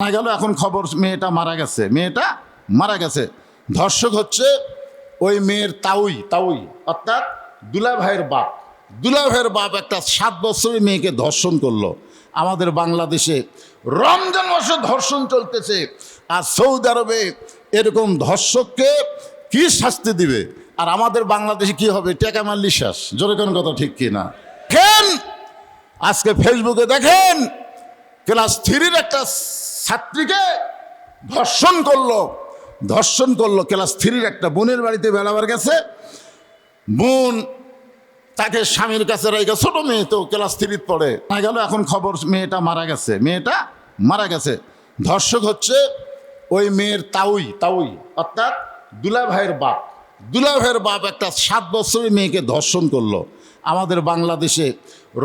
জানা গেল, এখন খবর মেয়েটা মারা গেছে। মেয়েটা মারা গেছে। ধর্ষক হচ্ছে ওই মেয়ের তাউই তাউই, অর্থাৎ দুলা ভাইয়ের বাপ। দুলা ভাইয়ের বাপ একটা সাত বছরের মেয়েকে ধর্ষণ করল। আমাদের বাংলাদেশে রমজান মাসে ধর্ষণ চলতেছে, আর সৌদি আরবে এরকম ধর্ষককে কি শাস্তি দিবে? আর আমাদের বাংলাদেশে কি হবে? টেকা মারলি শেষ। জোরে কোন কথা ঠিক কিনা খেন আজকে ফেসবুকে দেখেন, ক্লাস থ্রির একটা ছাত্রীকে ধর্ষণ করল। ধর্ষণ করল। ক্লাস থ্রির একটা বোনের বাড়িতে বেড়াবার গেছে। বোন তাকে স্বামীর কাছে রেখে ছোট মেয়ে তো ক্লাস থ্রিত পড়ে না গেল। এখন খবর মেয়েটা মারা গেছে। মেয়েটা মারা গেছে। ধর্ষক হচ্ছে ওই মেয়ের তাউই তাউই, অর্থাৎ দুলা ভাইয়ের বাপ। দুলা ভাইয়ের বাপ একটা সাত বছরের মেয়েকে ধর্ষণ করল। আমাদের বাংলাদেশে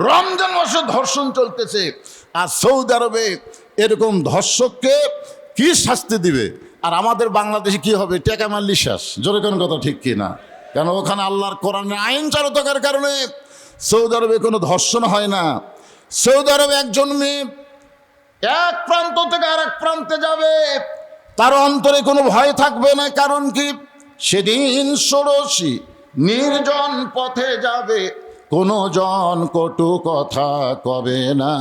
রমজান মাসে ধর্ষণ চলতেছে। আর সৌদি আরবে এরকম ধর্ষককে কি শাস্তি দিবে? আর আমাদের বাংলাদেশে কি হবে? টেকা মারলি শেষ। জোরে কোন কথা ঠিক কি না? কেন ওখানে আল্লাহর কোরআনের আইন চালু থাকার কারণে সৌদি আরবে কোনো ধর্ষণ হয় না। সৌদি আরবে একজন মেয়ে এক প্রান্ত থেকে আর এক প্রান্তে যাবে। তার অন্তরে কোনো ভয় থাকবে না, কারণ কি? সেদিন ষোড়শী নির্জন পথে যাবে। কোনো জন কটু কথা কবে না।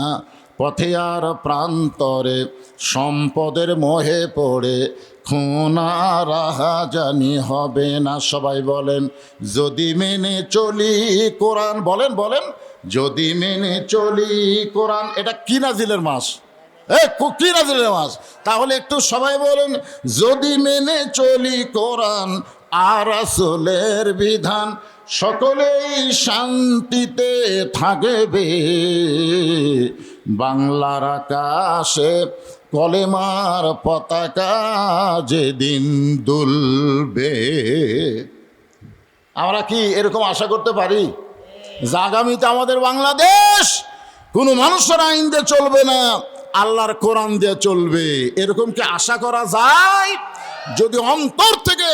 পথে আর প্রান্তরে সম্পদের মোহে পড়ে, খুনা রাহা জানি হবে না। সবাই বলেন, যদি মেনে চলি কোরআন, বলেন বলেন, যদি মেনে চলি কোরআন, এটা কি নাজিলের মাস? এ, কি নাজিলের মাস? তাহলে একটু সবাই বলেন, যদি মেনে চলি কোরআন, আর আসলের বিধান, সকলেই শান্তিতে থাকবে। বাংলার আকাশে কলেমার পতাকা যেদিন দুলবে। আমরা কি এরকম আশা করতে পারি? যে আগামীতে আমাদের বাংলাদেশ কোনো মানুষের আইন দিয়ে চলবে না, আল্লাহর কোরআন দিয়ে চলবে। এরকম কি আশা করা যায়? যদি অন্তর থেকে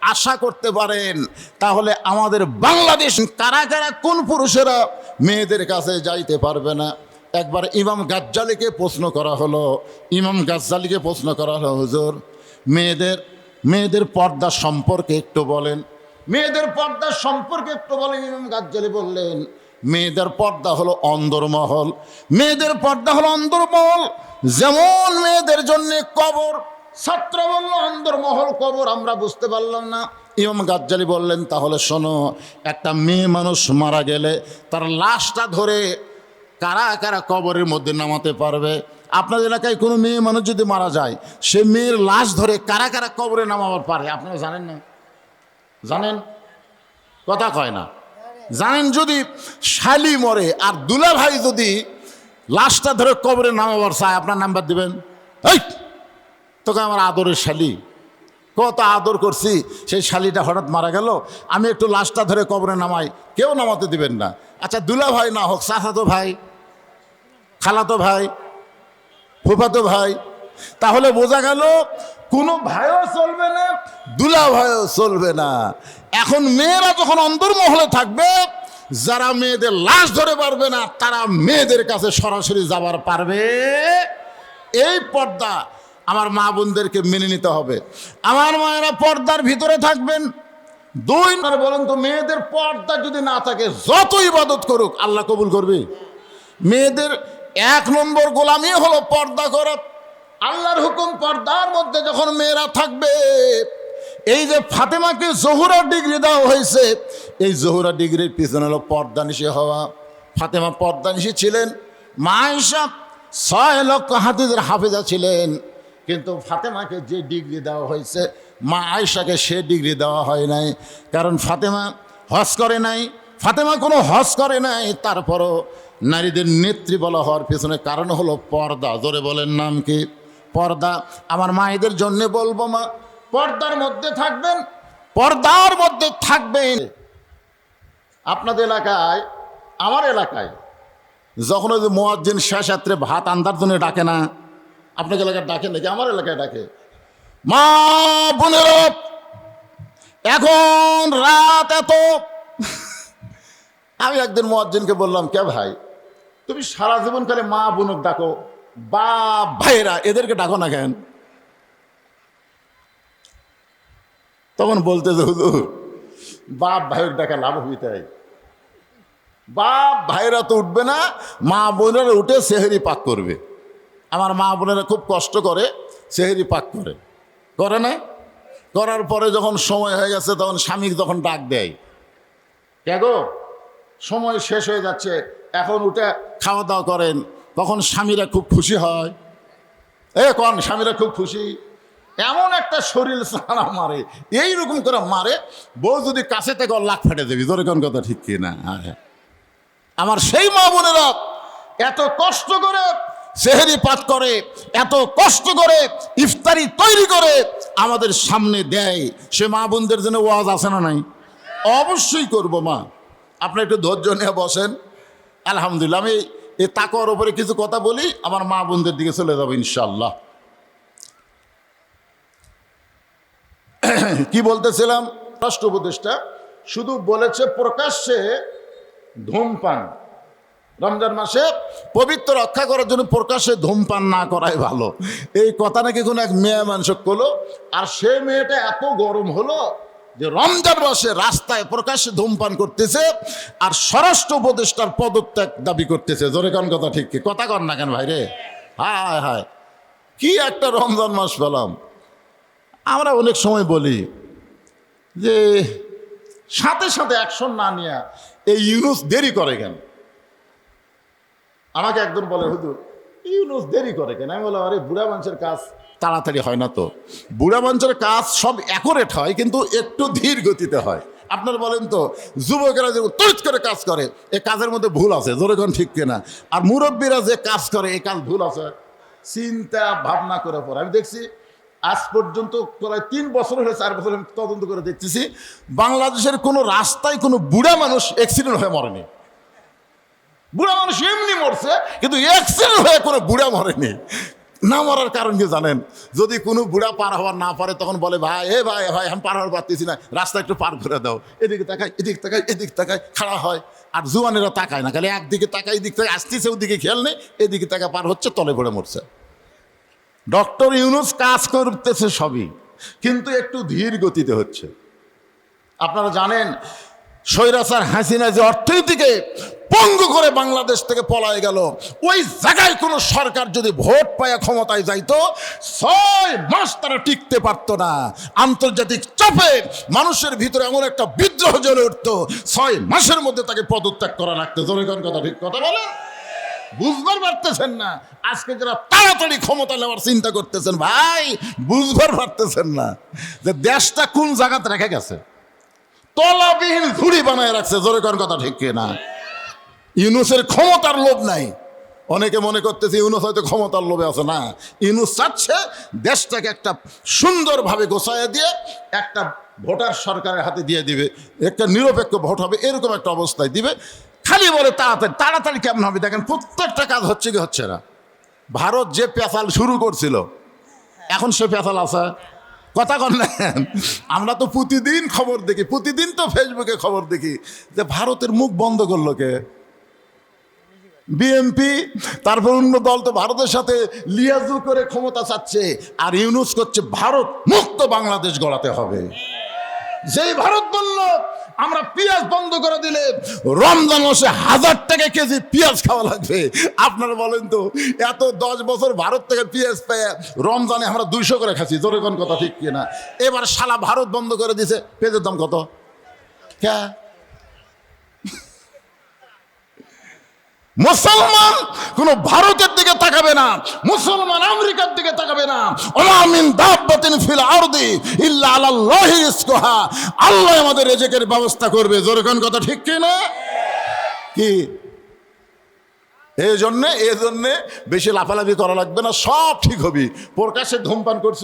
আশা করতে পারেন, তাহলে আমাদের বাংলাদেশ কারা কারা কোন পুরুষেরা মেয়েদের কাছে যাইতে পারবে না? একবার ইমাম গাজ্জালিকে প্রশ্ন করা হলো, ইমাম গাজ্জালিকে প্রশ্ন করা হলো, হুজুর, মেয়েদের মেয়েদের পর্দা সম্পর্কে একটু বলেন। মেয়েদের পর্দা সম্পর্কে একটু বলেন, ইমাম গাজ্জালি বললেন, মেয়েদের পর্দা হলো অন্দরমহল। মেয়েদের পর্দা হলো অন্দরমহল। যেমন মেয়েদের জন্য কবর। ছাত্র বলল, অন্দরমহল কবর, আমরা বুঝতে পারলাম না। ইমাম গাজ্জালি বললেন, তাহলে শোনো, একটা মেয়ে মানুষ মারা গেলে তার লাশটা ধরে কারা কারা কবরের মধ্যে নামাতে পারবে? আপনাদের এলাকায় কোনো মেয়ে মানুষ যদি মারা যায়, সে মেয়ের লাশ ধরে কারা কারা কবরে নামাবার পারে? আপনারা জানেন না? জানেন? কথা কয় না। জানেন যদি শালি মরে আর দুলা ভাই যদি লাশটা ধরে কবরে নামাবার চায়, আপনার নাম্বার দিবেন? এই, তোকে আমার আদরের শালি। কত আদর করছি, সেই শালিটা হঠাৎ মারা গেল, আমি একটু লাশটা ধরে কবরে নামাই, কেউ নামাতে দিবেন না। আচ্ছা দুলা ভাই না হোক, চাচাতো ভাই খালাতো ভাই, ফুফাতো ভাই, তাহলে বোঝা গেল কোনো ভাইও চলবে না দুলা ভাইও চলবে না। এখন মেয়েরা যখন অন্তর্মহলে থাকবে, যারা মেয়েদের লাশ ধরে পারবে না, তারা মেয়েদের কাছে সরাসরি যাবার পারবে। এই পর্দা আমার মা বোনদেরকে মেনে নিতে হবে। আমার মায়েরা পর্দার ভিতরে থাকবেন। দুই বলেন তো, মেয়েদের পর্দা যদি না থাকে, যত ইবাদত করুক, আল্লাহ কবুল করবে। মেয়েদের এক নম্বর গোলামি হলো পর্দা করা। আল্লাহর হুকুম পর্দার মধ্যে যখন মেয়েরা থাকবে, এই যে ফাতেমাকে জহুরা ডিগ্রি দেওয়া হয়েছে, এই জহুরা ডিগ্রির পিছনে হলো পর্দা নিশে হওয়া। ফাতেমা পর্দা নিশে ছিলেন মা হিসাব ছয় লক্ষ হাতিদের হাফেজা ছিলেন, কিন্তু ফাতেমাকে যে ডিগ্রি দেওয়া হয়েছে মা আয়সাকে সে ডিগ্রি দেওয়া হয় নাই। কারণ ফাতেমা হজ করে নাই ফাতেমা কোনো হজ করে নাই, তারপরও নারীদের নেত্রী বলা হওয়ার পেছনে কারণ হলো পর্দা। জোরে বলেন নাম কি? পর্দা। আমার মায়েদের জন্যে বলব মা, পর্দার মধ্যে থাকবেন, পর্দার মধ্যে থাকবেন। আপনাদের এলাকায়, আমার এলাকায়, যখন ওই যে মোয়াজ্জিন শেষ রাত্রে ভাত আন্দার জন্য ডাকে না আপনাকে এলাকায় ডাকে নাকি? আমার এলাকায় ডাকে। মা বোনেরা, এখন রাত এত আমি একদিন মোয়াজ্জিনকে বললাম, কে ভাই? তুমি সারা জীবন কালে মা বোনক ডাকো বা ভাইরা এদেরকে ডাকো না কেন? তখন বলতে যে, হুজুর, বাপ ভাইয়ের ডাকা লাভ হবি তাই। বাপ ভাইরা তো উঠবে না, মা বোনেরা উঠে সেহেরি পাক করবে। আমার মা বোনেরা খুব কষ্ট করে সেহেরি পাক করে। করে না করার পরে যখন সময় হয়ে গেছে, তখন স্বামী যখন ডাক দেয়। কে গো? সময় শেষ হয়ে যাচ্ছে। এখন উঠে খাওয়া দাওয়া করেন। তখন স্বামীরা খুব খুশি হয়। এ, কন স্বামীরা খুব খুশি? এমন একটা শরীর সারা মারে, এইরকম করে মারে, বউ যদি কাছে থেকে ওর লাখ ফেটে দেবি তোর কোন কথা, ঠিক কি না হ্যাঁ। আমার সেই মা বোনেরা এত কষ্ট করে সেহেরি পাঠ করে, এত কষ্ট করে ইফতারি তৈরি করে আমাদের সামনে দেয়। সে মা বোনদের জন্য ওয়াজ আছে না নাই? অবশ্যই করব মা। আপনি একটু ধৈর্য নিয়ে বসেন। আলহামদুলিল্লাহ, আমি এই তাকওয়ার উপরে কিছু কথা বলি, আমার মা বোনদের দিকে চলে যাব ইনশাল্লাহ কি বলতেছিলাম? রাষ্ট্র উপদেষ্টা, শুধু বলেছে প্রকাশ্যে ধূমপান। রমজান মাসে পবিত্র রক্ষা করার জন্য প্রকাশ্যে ধূমপান না করাই ভালো। এই কথা নাকি কোনো এক মেয়ে মানুষ করল, আর সে মেয়েটা এত গরম হলো যে রমজান মাসে রাস্তায় প্রকাশ্যে ধূমপান করতেছে আর স্বরাষ্ট্র উপদেষ্টার পদত্যাগ দাবি করতেছে। জোরে কোন কথা ঠিক কি? কথা কর না কেন ভাইরে হায় হায়। কি একটা রমজান মাস পেলাম। আমরা অনেক সময় বলি যে সাথে সাথে অ্যাকশন না নিয়ে এই ইউনুস দেরি করে কেন? আমাকে একজন বলে, হুজুর, ইউনুস দেরি করে কেন? আমি বললাম, আরে, বুড়া মানুষের কাজ তাড়াতাড়ি হয় না তো। বুড়া মঞ্চের কাজ সব অ্যাকোরেট হয়, কিন্তু একটু ধীর গতিতে হয়। আপনার বলেন তো, যুবকেরা যে তৈত করে কাজ করে, এ কাজের মধ্যে ভুল আছে, জোরে কোন ঠিক কিনা? আর মুরব্বীরা যে কাজ করে এই কাজ ভুল আছে। চিন্তা, ভাবনা করে পরে আমি দেখছি, আজ পর্যন্ত প্রায় তিন বছর হয়ে চার বছর আমি তদন্ত করে দেখতেছি, বাংলাদেশের কোনো রাস্তায় কোনো বুড়া মানুষ অ্যাক্সিডেন্ট হয়ে মরেনি। বুড়া মানুষ এমনি মরছে, কিন্তু অ্যাক্সিডেন্ট হয়ে কোনো বুড়া মরেনি। না মরার কারণ কি জানেন? যদি কোনো বুড়া পার হওয়ার না পারে, তখন বলে, ভাই, এ ভাই ভাই, আমি পার হওয়ার পারতেছি না। রাস্তা একটু পার করে দাও। এদিকে তাকাই, এদিক তাকাই এদিক তাকাই, খাড়া হয়। আর জুয়ানেরা তাকায় না। খালি একদিকে তাকাই এদিক থেকে আসতেছে ওদিকে খেয়াল নেই, এদিকে তাকা পার হচ্ছে, তলে পড়ে মরছে। ডক্টর ইউনুস কাজ করতেছে সবই, কিন্তু একটু ধীর গতিতে হচ্ছে। আপনারা জানেন স্বৈরাচার হাসিনা যে অর্থনীতিকে পঙ্গু করে বাংলাদেশ থেকে পলায় গেল, ওই জায়গায় কোনো সরকার যদি ভোট পায় ক্ষমতায় যাইতো, ছয় মাস তারা টিকতে পারতো না। আন্তর্জাতিক চাপে মানুষের ভিতরে এমন একটা বিদ্রোহ জ্বলে উঠতো, ছয় মাসের মধ্যে তাকে পদত্যাগ করা লাগতো। জনগণ কথা ঠিক কথা বলে বুঝবার পারতেছেন না। আজকে যারা তাড়াতাড়ি ক্ষমতা নেওয়ার চিন্তা করতেছেন, ভাই, বুঝবার পারতেছেন না যে দেশটা কোন জায়গাতে রেখে গেছে। তলাবিহীন ঝুড়ি বানায় রাখছে, জোরে কোন কথা ঠিক না ইউনুসের ক্ষমতার লোভ নাই। অনেকে মনে করতেছে ইউনুস হয়তো ক্ষমতার লোভে আছে। না, ইউনুস চাচ্ছে দেশটাকে একটা সুন্দরভাবে গোছায় দিয়ে একটা ভোটার সরকারের হাতে দিয়ে দিবে। একটা নিরপেক্ষ ভোট হবে, এরকম একটা অবস্থায় দিবে। খালি বলে তাড়াতাড়ি তাড়াতাড়ি কেমন হবে? দেখেন, প্রত্যেকটা কাজ হচ্ছে কি হচ্ছে না? ভারত যে পেঁচাল শুরু করছিল, এখন সে পেঁচাল আছে? কথা কন আমরা তো প্রতিদিন খবর দেখি, প্রতিদিন তো ফেসবুকে খবর দেখি যে ভারতের মুখ বন্ধ করল কে? বিএনপি তারপর অন্য দল তো ভারতের সাথে লিয়াজু করে ক্ষমতা চাচ্ছে, আর ইউনুস করছে, ভারত মুক্ত বাংলাদেশ গড়াতে হবে। যেই ভারত বলল আমরা পেঁয়াজ বন্ধ করে দিলে রমজান মাসে হাজার টাকা কেজি পেঁয়াজ খাওয়া লাগবে। আপনারা বলেন তো, এত দশ বছর ভারত থেকে পেঁয়াজ পেয়ে রমজানে আমরা দুইশো করে খাচ্ছি, জোরে কোন কথা ঠিক কিনা? এবার সালা ভারত বন্ধ করে দিছে, পেঁয়াজের দাম কত? ক্যা মুসলমান কোন ভারতের দিকে তাকাবে না, মুসলমান আমেরিকার দিকে তাকাবে না। ওমামিন দাব্বাতিন ফিল আরদি ইল্লা আলাল্লাহি রিজকুহা। আল্লাহ আমাদের রিজিকের ব্যবস্থা করবে। জোরকান কথা ঠিক কি না? কি? এই জন্যে এই জন্যে বেশি লাফালাফি করা লাগবে না, সব ঠিক হবি। প্রকাশ্যে ধূমপান করছ?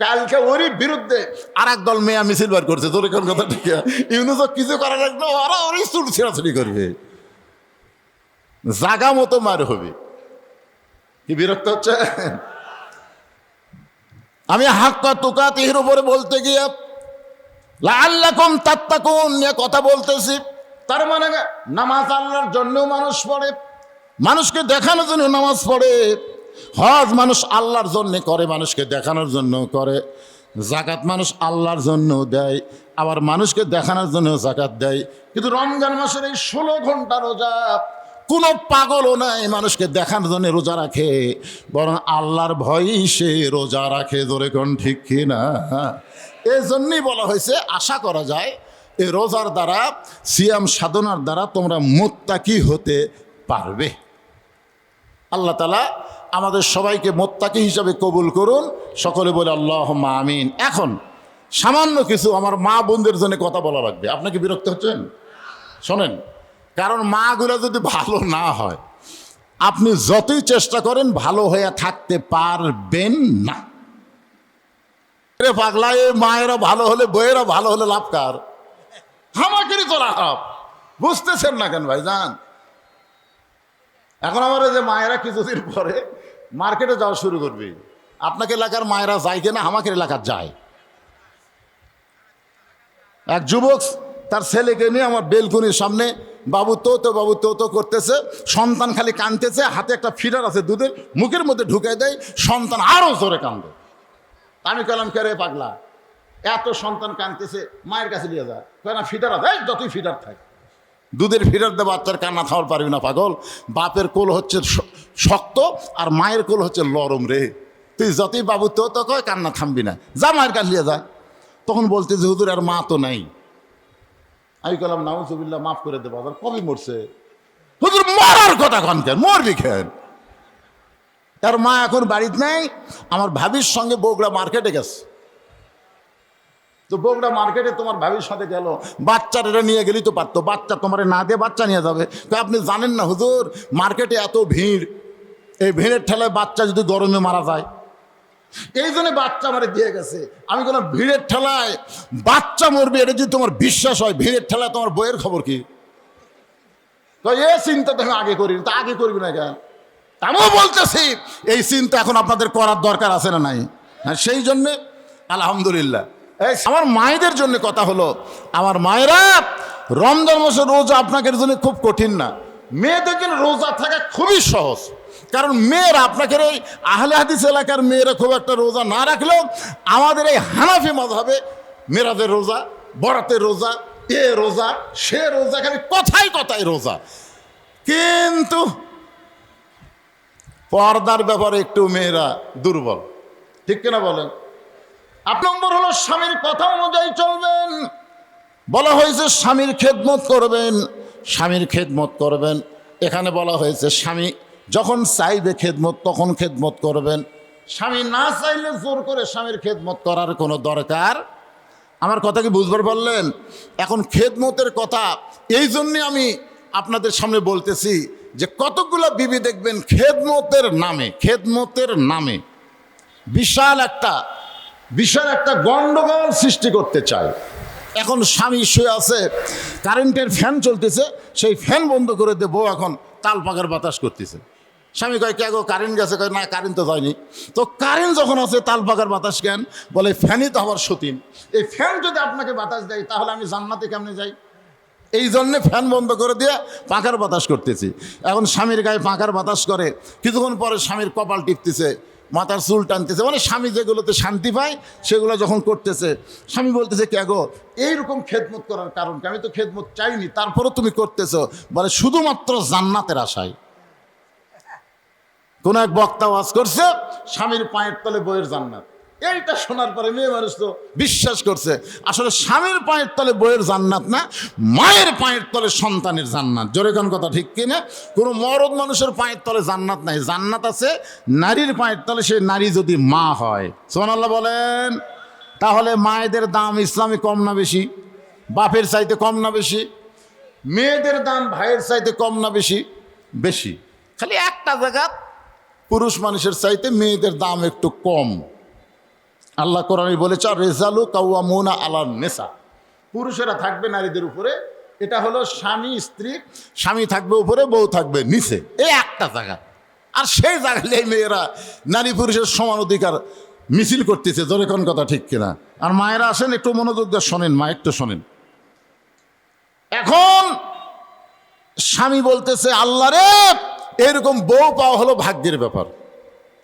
কালকে ওরই বিরুদ্ধে আর এক দল মেয়া মিছিল বার করছে। তোর কথা ঠিক ইউনুস কিছু করা লাগবে ওরা ওরই চুল ছেঁড়াছড়ি করবে। জাগা মতো মার হবে। কি বিরক্ত হচ্ছে? আমি হাক্কা তুকা তিহির উপরে বলতে গিয়ে লাল্লাকুম তাত্তাকুন নিয়ে কথা বলতেছি। তার মানে নামাজ আল্লাহর জন্যও মানুষ পড়ে, মানুষকে দেখানোর জন্য নামাজ পড়ে। হজ মানুষ আল্লাহর জন্য করে, মানুষকে দেখানোর জন্য করে। জাকাত মানুষ আল্লাহর জন্য দেয়, আবার মানুষকে দেখানোর জন্য জাকাত দেয়। কিন্তু রমজান মাসের এই ষোলো ঘণ্টা রোজা কোনো পাগলও নাই মানুষকে দেখানোর জন্য রোজা রাখে, বরং আল্লাহর ভয়ই সে রোজা রাখে ধরে কোন ঠিক কি না? এই জন্যই বলা হয়েছে, আশা করা যায় এই রোজার দ্বারা, সিয়াম সাধনার দ্বারা তোমরা মোত্তাকি হতে পারবে। আল্লাহ তালা আমাদের সবাইকে মোত্তাকি হিসাবে কবুল করুন, সকলে বলে আল্লাহ আমিন। এখন, সামান্য কিছু আমার মা বোনদের জন্য কথা বলা লাগবে। আপনি কি বিরক্ত হচ্ছেন? শোনেন কারণ মাগুলো যদি ভালো না হয়, আপনি যতই চেষ্টা করেন, ভালো হয়ে থাকতে পারবেন না। রে পাগলা, এই মায়েরা ভালো হলে, বইয়েরা ভালো হলে লাভ কার? আমাকেরই তো লাভ। বুঝতেছেন না কেন ভাই যান এখন আমার যে মায়েরা কিছুদিন পরে মার্কেটে যাওয়া শুরু করবে। আপনাকে এলাকার মায়েরা যায় কিনা আমাকে এলাকার যায়। এক যুবক তার ছেলেকে নিয়ে আমার বেলকুনির সামনে বাবু তো তো, বাবু তো তো করতেছে, সন্তান খালি কানতেছে হাতে একটা ফিডার আছে দুধের, মুখের মধ্যে ঢুকে দেয়, সন্তান আরও জোরে কান্দে আমি কলাম কে রে পাগলা? এত সন্তান কানতেছে মায়ের কাছে নিয়ে যা। কয়, না, ফিডার আছে যতই ফিডার থাকে। দুধের ফিডার দেবো, বাচ্চার কান্না থামার পারবি না, পাগল। বাপের কোল হচ্ছে শক্ত আর মায়ের কোল হচ্ছে লরম রে। তুই যতই বাবু তো তো কয়, কান্না থামবি না। যা মায়ের কাছে নিয়ে যা। তখন বলতে যে হুজুর, আর মা তো নাই। আমি কলাম নাউজুবিল্লাহ, মাফ করে দেবো আবার কবে মরছে? হুজুর মরার কথা কনকেন মরবি খেন তার মা এখন বাড়িতে নাই, আমার ভাবির সঙ্গে বগুড়া মার্কেটে গেছে। তো বগুড়া মার্কেটে তোমার ভাবির সাথে গেল বাচ্চারা নিয়ে গেলি তো পারতো, বাচ্চা তোমার না দিয়ে বাচ্চা নিয়ে যাবে। তো আপনি জানেন না হুজুর, মার্কেটে এত ভিড়, এই ভিড়ের ঠেলায় বাচ্চা যদি গরমে মারা যায় এই জন্য বাচ্চা আমারে দিয়ে গেছে। আমি কোনো ভিড়ের ঠেলায় বাচ্চা মরবে, এটা যদি তোমার বিশ্বাস হয়, ভিড়ের ঠেলায় তোমার বইয়ের খবর কি? তো এ চিন্তা তো আগে করিনি, তা আগে করবি না কেন? আমিও বলতেছি, এই চিন্তা এখন আপনাদের করার দরকার আছে না নাই? হ্যাঁ সেই জন্যে, আলহামদুলিল্লাহ। এই আমার মায়েদের জন্য কথা হলো, আমার মায়েরা রমজান মাসে রোজা আপনাদের জন্য খুব কঠিন না। মেয়েদের জন্য রোজা থাকা খুবই সহজ। কারণ মেয়েরা আপনাকে এই আহলে হাদিস এলাকার মেয়েরা খুব একটা রোজা না রাখলেও আমাদের এই হানাফি মাঝাবে মেয়েরাদের রোজা বরাতের রোজা, এ রোজা, সে রোজা, খালি কথাই কথাই রোজা। কিন্তু পর্দার ব্যাপারে একটু মেয়েরা দুর্বল। ঠিক কিনা বলেন? আট নম্বর হলো স্বামীর কথা অনুযায়ী চলবেন। বলা হয়েছে স্বামীর খেদমত করবেন। স্বামীর খেদমত করবেন। এখানে বলা হয়েছে, স্বামী যখন চাইবে খেদমত, তখন খেদমত করবেন। স্বামী না চাইলে জোর করে স্বামীর খেদমত করার কোনো দরকার। আমার কথা কি বুঝবার পারলেন? এখন খেদমতের কথা, এই জন্যে আমি আপনাদের সামনে বলতেছি যে কতগুলো বিবি দেখবেন খেদমতের নামে খেদমতের নামে বিশাল একটা বিশাল একটা গন্ডগোল সৃষ্টি করতে চায়। এখন স্বামী শুয়ে আছে কারেন্টের ফ্যান চলতেছে, সেই ফ্যান বন্ধ করে দিয়ে বউ এখন তাল পাকার বাতাস করতেছে। স্বামী কয়, কে গো কারেন্ট গেছে? কয়, না কারেন্ট তো যায়নি তো কারেন্ট যখন আছে, তাল পাকার বাতাস কেন? বলে ফ্যানই তো আবার সতীন। এই ফ্যান যদি আপনাকে বাতাস দেয়, তাহলে আমি জান্নাতে কেমনে যাই? এই জন্যে ফ্যান বন্ধ করে দিয়ে পাখার বাতাস করতেছি। এখন স্বামীর গায়ে পাখার বাতাস করে, কিছুক্ষণ পরে স্বামীর কপাল টিপতেছে। মাথার চুল টানতেছে। মানে স্বামী যেগুলোতে শান্তি পায়, সেগুলো যখন করতেছে, স্বামী বলতেছে, কে গো? এইরকম খেদমত করার কারণ? আমি তো খেদমত চাইনি, তারপরও তুমি করতেছো। বলে শুধুমাত্র জান্নাতের আশায়। কোন এক বক্তা ওয়াজ করছে, স্বামীর পায়ের তলে বইয়ের জান্নাত। এইটা শোনার পরে মেয়ে মানুষ তো বিশ্বাস করছে। আসলে স্বামীর পায়ের তলে বইয়ের জান্নাত না, মায়ের পায়ের তলে সন্তানের জান্নাত। জোরে কোন কথা ঠিক কি না? কোনো মরদ মানুষের পায়ের তলে জান্নাত নাই। জান্নাত আছে, নারীর পায়ের তলে সে নারী যদি মা হয়। সোমান আল্লাহ বলেন, তাহলে মায়েদের দাম ইসলামে কম না বেশি? বাপের চাইতে কম না বেশি? মেয়েদের দাম ভাইয়ের চাইতে কম না বেশি? বেশি। খালি একটা জায়গা, পুরুষ মানুষের চাইতে মেয়েদের দাম একটু কম। আল্লাহ কোরআনে বলেছে রেজালু কাউয়ামুনা আলার নেশা পুরুষেরা থাকবে নারীদের উপরে। এটা হলো স্বামী, স্ত্রী, স্বামী থাকবে উপরে, বউ থাকবে নিচে। এই একটা জায়গা। আর সেই জায়গায় মেয়েরা নারী পুরুষের সমান অধিকার মিছিল করতেছে, জোরে কোন কথা ঠিক কিনা? আর মায়েরা আসেন, একটু মনোযোগ দিয়ে শোনেন, মা একটু শোনেন। এখন স্বামী বলতেছে, আল্লাহ রে, এরকম বউ পাওয়া হলো ভাগ্যের ব্যাপার।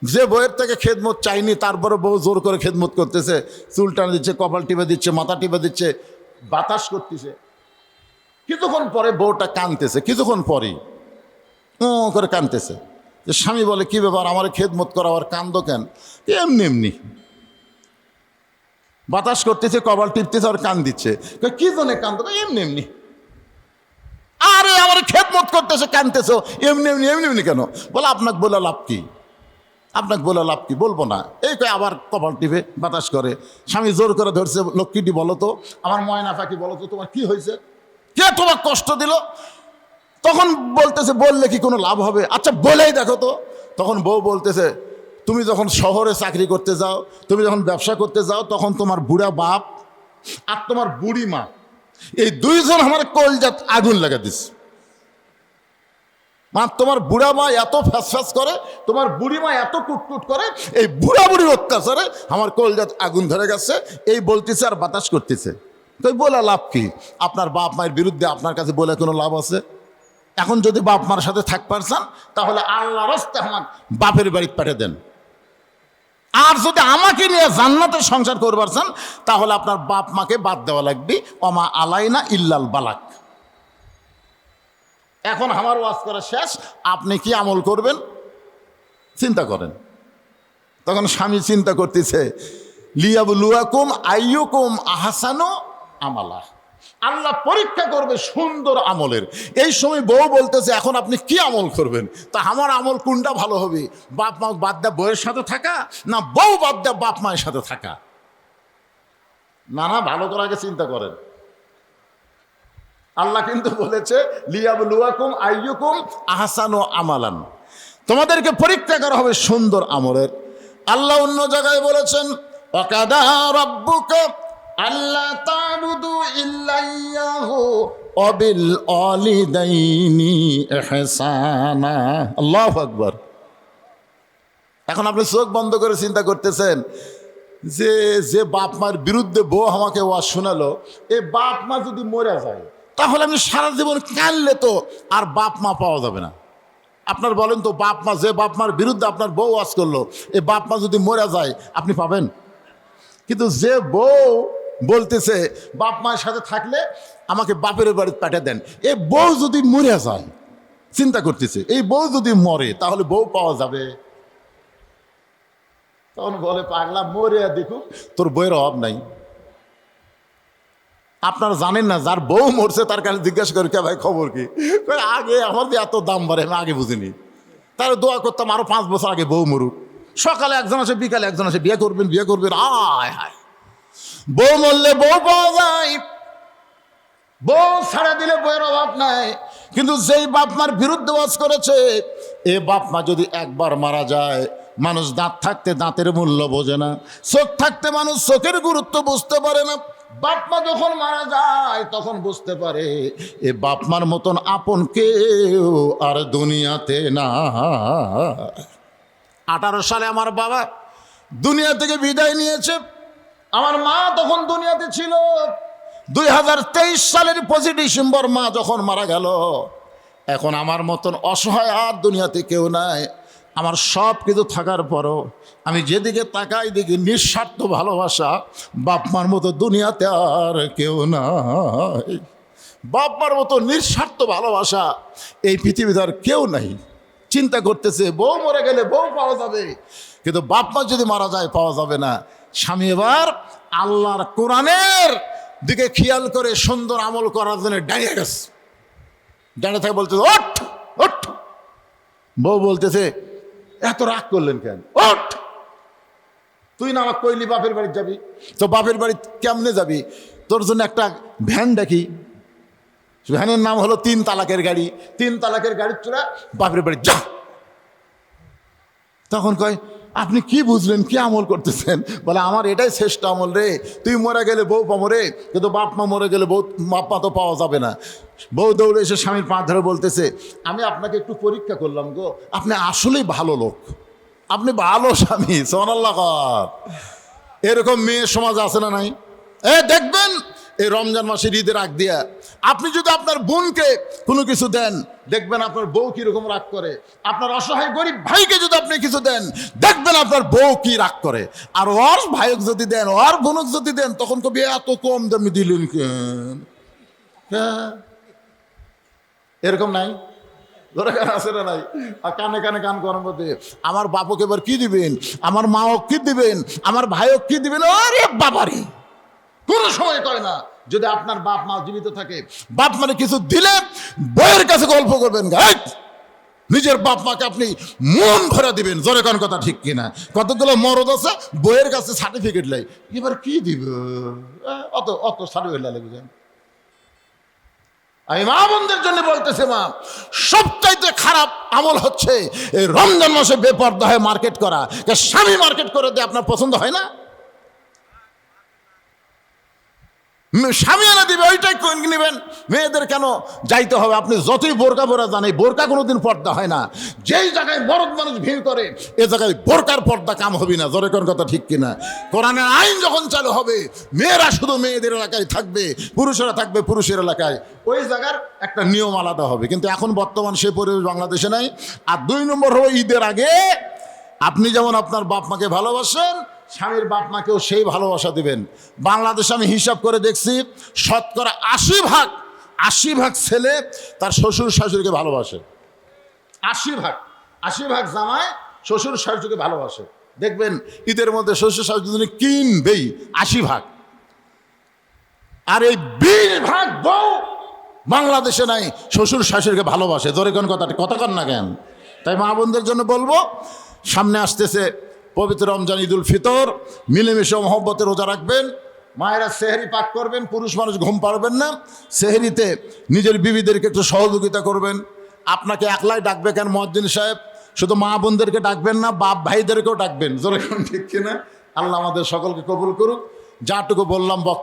যে বউয়ের থেকে খেদমত চাইনি তারপরে বউ জোর করে খেদমত করতেছে। চুল টানে দিচ্ছে, কপাল টিপে দিচ্ছে, মাথা টিপে দিচ্ছে, বাতাস করতেছে। কিছুক্ষণ পরে বউটা কানতেছে কিছুক্ষণ পরেই। ও করে কানতেছে যে স্বামী বলে, কি ব্যাপার, আমার খেদমত করা আবার কান্দ কেন? এমনি এমনি। বাতাস করতেছে, কপাল টিপতেছে, আর কান দিচ্ছে কি জন্য কান্দ? এমনি এমনি। আরে, আমার খেদমত করতেছে কানতেছো এমনি এমনি এমনি এমনি কেন? বলে, আপনাকে বলে লাভ কি? আপনাকে বলে লাভ কি? বলব না। এই কয় আবার কপাল টিপে বাতাস করে। স্বামী জোর করে ধরছে লক্ষ্মীটি বলো তো, আমার ময়না পাখি বলো তো, তোমার কি হয়েছে? কে তোমার কষ্ট দিল? তখন বলতেছে, বললে কি কোনো লাভ হবে? আচ্ছা বলেই দেখো তো। তখন বউ বলতেছে, তুমি যখন শহরে চাকরি করতে যাও, তুমি যখন ব্যবসা করতে যাও, তখন তোমার বুড়া বাপ আর তোমার বুড়ি মা, এই দুইজন আমার কলজাত আগুন লাগা দিস মা তোমার বুড়া মা এত ফ্যাস ফ্যাস করে, তোমার বুড়ি মা এত কুটকুট করে, এই বুড়া বুড়ির অত্যাচারে আমার কলজাত আগুন ধরে গেছে, এই বলতেছে আর বাতাস করতেছে। তো বলে লাভ কি? আপনার বাপ মায়ের বিরুদ্ধে আপনার কাছে বলে কোনো লাভ আছে? এখন যদি বাপ মার সাথে থাক পারছেন, তাহলে আল্লাহ রাস্তে আমার বাপের বাড়িতে পাঠিয়ে দেন। আর যদি আমাকে নিয়ে জান্নাতে সংসার করবারছেন তাহলে আপনার বাপ মাকে বাদ দেওয়া লাগবে। অমা আলাইনা ইল্লাল বালাক। এখন আমার ওয়াজ করা শেষ, আপনি কি আমল করবেন? চিন্তা করেন। তখন স্বামী চিন্তা করতেছে, লিয়াবুলুয়াকুম আইয়ুকুম আহাসানো আমালা। আল্লাহ পরীক্ষা করবে সুন্দর আমলের। এই সময় বউ বলতেছে, এখন আপনি কি আমল করবেন? তা আমার আমল কোনটা ভালো হবে? বাপ মা বাদ দেয়া বউয়ের সাথে থাকা না বউ বাদ দেয়া বাপ মায়ের সাথে থাকা? না না, ভালো করে আগে চিন্তা করেন। আল্লাহ কিন্তু বলেছে, লিয়াবুলুয়াকুম আইয়ুকুম আহসানু আমালান। তোমাদেরকে পরীক্ষা করা হবে সুন্দর আমলের। আল্লাহ অন্য জায়গায় বলেছেন আল্লাহ অবিল এখন আপনি চোখ বন্ধ করে চিন্তা করতেছেন, যে যে বাপ মার বিরুদ্ধে বউ আমাকে ওয়াজ শোনালো এই বাপ মা যদি মরে যায় তাহলে আমি সারা জীবন কানলে তো আর বাপ মা পাওয়া যাবে না। আপনার বলেন তো, বাপ মা, যে বাপ মার বিরুদ্ধে আপনার বউ ওয়াজ করল, এ বাপ মা যদি মরে যায়, আপনি পাবেন? কিন্তু যে বউ বলতেছে, বাপ মায়ের সাথে থাকলে আমাকে বাপের বাড়িতে পাঠিয়ে দেন এই বউ যদি মরে যায়, চিন্তা করতেছে, এই বউ যদি মরে, তাহলে বউ পাওয়া যাবে? তখন বলে, পাগলা, মরে দেখুক, তোর বইয়ের অভাব নাই। আপনারা জানেন না, যার বউ মরছে তার কাছে জিজ্ঞাসা করি, কে ভাই, খবর কি? আগে আমার যে এত দাম বাড়ে, আমি আগে বুঝিনি। তাহলে দোয়া করতাম আরও পাঁচ বছর আগে বউ মরুক। সকালে একজন আসে, বিকালে একজন আসে, বিয়ে করবেন বিয়ে করবেন, আয় হায়। বউ মরলে বউ পাওয়া যায়। বউ ছাড়া দিলে বউয়ের অভাব নাই। কিন্তু যেই বাপ মার বিরুদ্ধে বাস করেছে, এ বাপ মা যদি একবার মারা যায়, মানুষ দাঁত থাকতে দাঁতের মূল্য বোঝে না, চোখ থাকতে মানুষ চোখের গুরুত্ব বুঝতে পারে না। বাপ মা যখন মারা যায়, তখন বুঝতে পারে, এ বাপ মার মতন আপন কেউ আর দুনিয়াতে না আঠারো সালে আমার বাবা দুনিয়া থেকে বিদায় নিয়েছে। আমার মা তখন দুনিয়াতে ছিল। দুই হাজার তেইশ সালের পঁচিশ ডিসেম্বর মা যখন মারা গেল, এখন আমার মতন অসহায় আর দুনিয়াতে কেউ নাই। আমার সব কিছু থাকার পরও আমি যেদিকে তাকাই দেখি নিঃস্বার্থ ভালোবাসা বাপমার মতো দুনিয়াতে আর কেউ নাই। বাপমার মতো নিঃস্বার্থ ভালোবাসা এই পৃথিবীতে আর কেউ নাই। চিন্তা করতেছে, বউ মরে গেলে বউ পাওয়া যাবে, কিন্তু বাপমা যদি মারা যায় পাওয়া যাবে না। স্বামী এবার আল্লাহর কোরআনের দিকে খেয়াল করে সুন্দর আমল করার জন্য দাঁড়িয়ে গেছে। দাঁড়িয়ে থাকে বলতেছে, ওঠ ওঠ। বউ বলতেছে এত রাগ করলেন কেন? ওঠ! তুই না আমার কইলি বাপের বাড়ি যাবি? তো বাপের বাড়ি কেমনে যাবি? তোর জন্য একটা ভ্যান ডাকি ভ্যানের নাম হলো তিন তালাকের গাড়ি। তিন তালাকের গাড়ির চূড়া বাপের বাড়ি যা। তখন কয় আপনি কি বুঝলেন, কি আমল করতেছেন? বলে, আমার এটাই শ্রেষ্ঠ আমল রে। তুই মরে গেলে বউ পা মরে কিন্তু বাপ মা মরে গেলে বউ, বাপ মা তো পাওয়া যাবে না। বউ দৌড়ে এসে স্বামীর পা ধরে বলতেছে, আমি আপনাকে একটু পরীক্ষা করলাম গো। আপনি আসলেই ভালো লোক। আপনি ভালো স্বামী সোনাল্লাহ কর। এরকম মেয়ে সমাজ আছে না নাই? এ, দেখবেন এই রমজান মাসের ঈদের আগ দিয়া। আপনি যদি আপনার বোনকে কোনো কিছু দেন, দেখবেন আপনার বউ কীরকম রাগ করে। আপনার অসহায় গরিব ভাইকে যদি আপনি কিছু দেন, দেখবেন আপনার বউ কি রাগ করে। আর ওর ভাইক যদি দেন, ওর বোনক যদি দেন, তখন কবি এত কম দামি দিলেন কেন? হ্যাঁ। এরকম নাই? নাই? আর কানে কানে কান করার মধ্যে। আমার বাপকে এবার কি দিবেন? আমার মাও কি দিবেন? আমার ভাইও কি দিবেন? আরে বাবারি! কোনো সময় কয় না। যদি আপনার বাপ মা জীবিত থাকে, বাপ মানে কিছু দিলে বইয়ের কাছে গল্প করবেন গাইড নিজের বাপ মাকে আপনি মন ভরে দিবেন, জোরে কোন কথা ঠিক কিনা। কতগুলো মরদ আছে, বইয়ের কাছে সার্টিফিকেট লাই। এবার কি দিব? অত অত সার্টিফিকেট লাগে লাগবে আমি মা বোনদের জন্য বলতেছি, মা, সবচাইতে খারাপ আমল হচ্ছে এই রমজান মাসে হয়ে মার্কেট করা। স্বামী মার্কেট করে দিয়ে, আপনার পছন্দ হয় না? স্বামী এনে দিবে, ওইটাই কোন- নেবেন। মেয়েদের কেন যাইতে হবে? আপনি যতই বোরকা বোরা জানে বোরকা কোনোদিন পর্দা হয় না। যেই জায়গায় মরদ মানুষ ভিড় করে, এ জায়গায় বোরকার পর্দা কাম হবে না। জোরে কোন কথা ঠিক কিনা? কোরআনের আইন যখন চালু হবে, মেয়েরা শুধু মেয়েদের এলাকায় থাকবে, পুরুষেরা থাকবে পুরুষের এলাকায়। ওই জায়গার একটা নিয়ম আলাদা হবে। কিন্তু এখন বর্তমান সে পরিবেশ বাংলাদেশে নাই। আর দুই নম্বর হলো ঈদের আগে। আপনি যেমন আপনার বাপ মাকে ভালোবাসেন স্বামীর বাপ মাকেও সেই ভালোবাসা দিবেন। বাংলাদেশে আমি হিসাব করে দেখছি, শতকরা আশি ভাগ আশি ভাগ ছেলে তার শ্বশুর শাশুড়িকে ভালোবাসে। আশি ভাগ আশি ভাগ জামায় শ্বশুর শাশুড়িকে ভালোবাসে। দেখবেন, ঈদের মধ্যে শ্বশুর শাশুড়ি কিনবেই আশি ভাগ। আর এই বিশ ভাগ বউ বাংলাদেশে নাই, শ্বশুর শাশুড়িকে ভালোবাসে। দরে কোন কথাটা কথা কন না কেন? তাই মা বোনদের জন্য বলব, সামনে আসতেছে পবিত্র রমজান, ঈদুল ফিতর, মিলেমিশে মহব্বতে রোজা রাখবেন। মায়েরা সেহেরি পাঠ করবেন, পুরুষ মানুষ ঘুম পারবেন না। সেহেরিতে নিজের বিবিদেরকে একটু সহযোগিতা করবেন। আপনাকে একলাই ডাকবে কেন মহাদ্দিন সাহেব? শুধু মা বোনদেরকে ডাকবেন না, বাপ ভাইদেরকেও ডাকবেন। জোরে কোন ঠিক কিনা? আল্লাহ আমাদের সকলকে কবুল করুক। যাটুকু বললাম